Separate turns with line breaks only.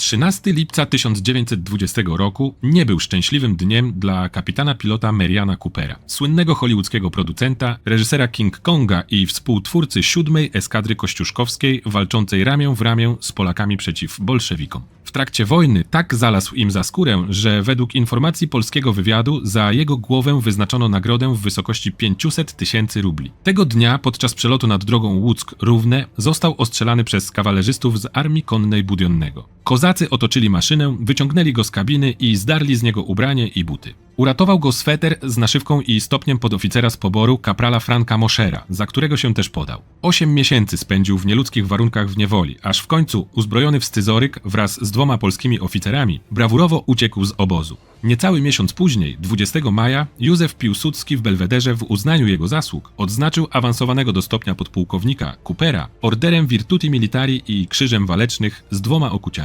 13 lipca 1920 roku nie był szczęśliwym dniem dla kapitana pilota Mariana Coopera, słynnego hollywoodzkiego producenta, reżysera King Konga i współtwórcy siódmej eskadry kościuszkowskiej walczącej ramię w ramię z Polakami przeciw bolszewikom. W trakcie wojny tak zalazł im za skórę, że według informacji polskiego wywiadu za jego głowę wyznaczono nagrodę w wysokości 500 tysięcy rubli. Tego dnia podczas przelotu nad drogą Łuck-Równe został ostrzelany przez kawalerzystów z Armii Konnej Budionnego. Kozacy otoczyli maszynę, wyciągnęli go z kabiny i zdarli z niego ubranie i buty. Uratował go sweter z naszywką i stopniem podoficera z poboru kaprala Franka Moschera, za którego się też podał. Osiem miesięcy spędził w nieludzkich warunkach w niewoli, aż w końcu, uzbrojony w scyzoryk wraz z dwoma polskimi oficerami, brawurowo uciekł z obozu. Niecały miesiąc później, 20 maja, Józef Piłsudski w Belwederze w uznaniu jego zasług odznaczył awansowanego do stopnia podpułkownika Coopera orderem Virtuti Militari i Krzyżem Walecznych z dwoma okuciami.